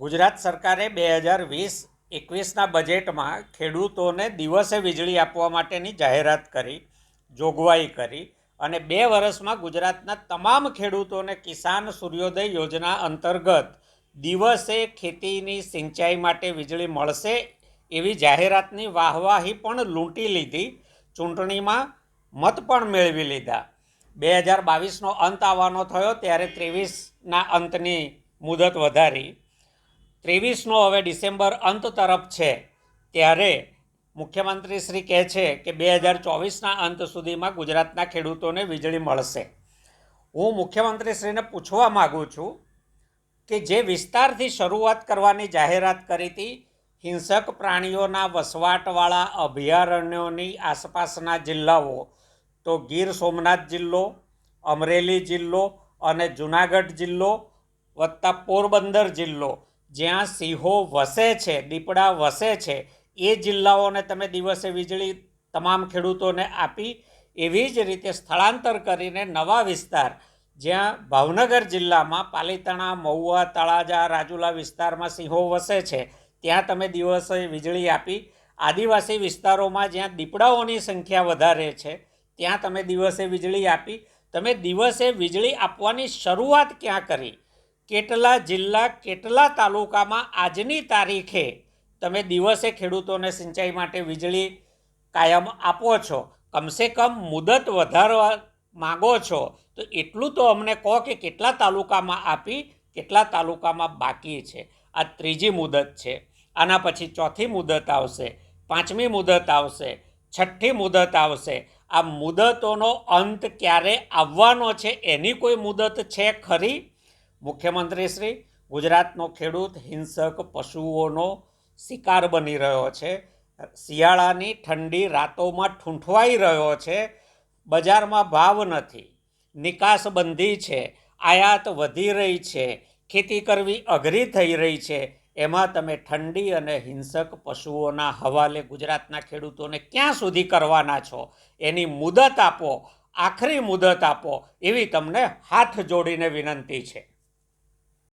ગુજરાત સરકારે બે હજાર વીસ, એકવીસના બજેટમાં ખેડૂતોને દિવસે વીજળી આપવા માટેની જાહેરાત કરી, જોગવાઈ કરી અને બે વર્ષમાં ગુજરાતના તમામ ખેડૂતોને કિસાન સૂર્યોદય યોજના અંતર્ગત દિવસે ખેતીની સિંચાઈ માટે વીજળી મળશે એવી જાહેરાતની વાહવાહી પણ લૂંટી લીધી. ચૂંટણીમાં મત પણ મેળવી લીધા. બે હજાર બાવીસનો અંત આવવાનો થયો ત્યારે ત્રેવીસના અંતની મુદત વધારી. ત્રેવીસનો હવે ડિસેમ્બર અંત તરફ છે, ત્યારે મુખ્યમંત્રી શ્રી કહે છે કે બે હજાર ચોવીસના અંત સુધીમાં ગુજરાતના ખેડૂતોને વીજળી મળશે. હું મુખ્યમંત્રીશ્રીને પૂછવા માગું છું કે જે વિસ્તારથી શરૂઆત કરવાની જાહેરાત કરી હતી, હિંસક પ્રાણીઓના વસવાટવાળા અભયારણ્યોની આસપાસના જિલ્લાઓ, તો ગીર સોમનાથ જિલ્લો, અમરેલી જિલ્લો અને જુનાગઢ જિલ્લો વત્તા પોરબંદર જિલ્લો જ્યાં સિંહો વસે છે, દીપડા વસે છે, એ જિલ્લાઓને તમે દિવસે વીજળી તમામ ખેડૂતોને આપી એવી જ રીતે સ્થળાંતર કરીને નવા વિસ્તાર, જ્યાં ભાવનગર જિલ્લામાં પાલીતાણા, મહુવા, તળાજા, રાજુલા વિસ્તારમાં સિંહો વસે છે, ત્યાં તમે દિવસે વીજળી આપી આદિવાસી વિસ્તારોમાં જ્યાં દીપડાઓની સંખ્યા વધારે છે, ત્યાં તમે દિવસે વીજળી આપી. તમે દિવસે વીજળી આપવાની શરૂઆત ક્યાં કરી? કેટલા જિલ્લા, કેટલા તાલુકામાં આજની તારીખે તમે દિવસે ખેડૂતોને સિંચાઈ માટે વીજળી કાયમ આપો છો? કમસે કમ મુદત વધારવા માગો છો? તો એટલું તો અમને કહો કે કેટલા તાલુકામાં આપી, કેટલા તાલુકામાં બાકી છે? આ ત્રીજી મુદત છે. આના પછી ચોથી મુદત આવશે, પાંચમી મુદત આવશે, છઠ્ઠી મુદત આવશે. આ મુદતોનો અંત ક્યારે આવવાનો છે? એની કોઈ મુદત છે ખરી? મુખ્યમંત્રીશ્રી, ગુજરાતનો ખેડૂત, હિંસક પશુઓનો શિકાર બની રહ્યો છે. શિયાળાની ઠંડી રાતોમાં ઠૂંઠવાઈ રહ્યો છે. બજારમાં ભાવ નથી. નિકાસ બંધી છે. આયાત વધી રહી છે. ખેતી કરવી અઘરી થઈ રહી છે. એમાં તમે ઠંડી અને હિંસક પશુઓના હવાલે ગુજરાતના ખેડૂતોને ક્યાં સુધી કરવાના છો? એની મુદત આપો. આખરી મુદત આપો. એવી તમને હાથ જોડીને વિનંતી છે.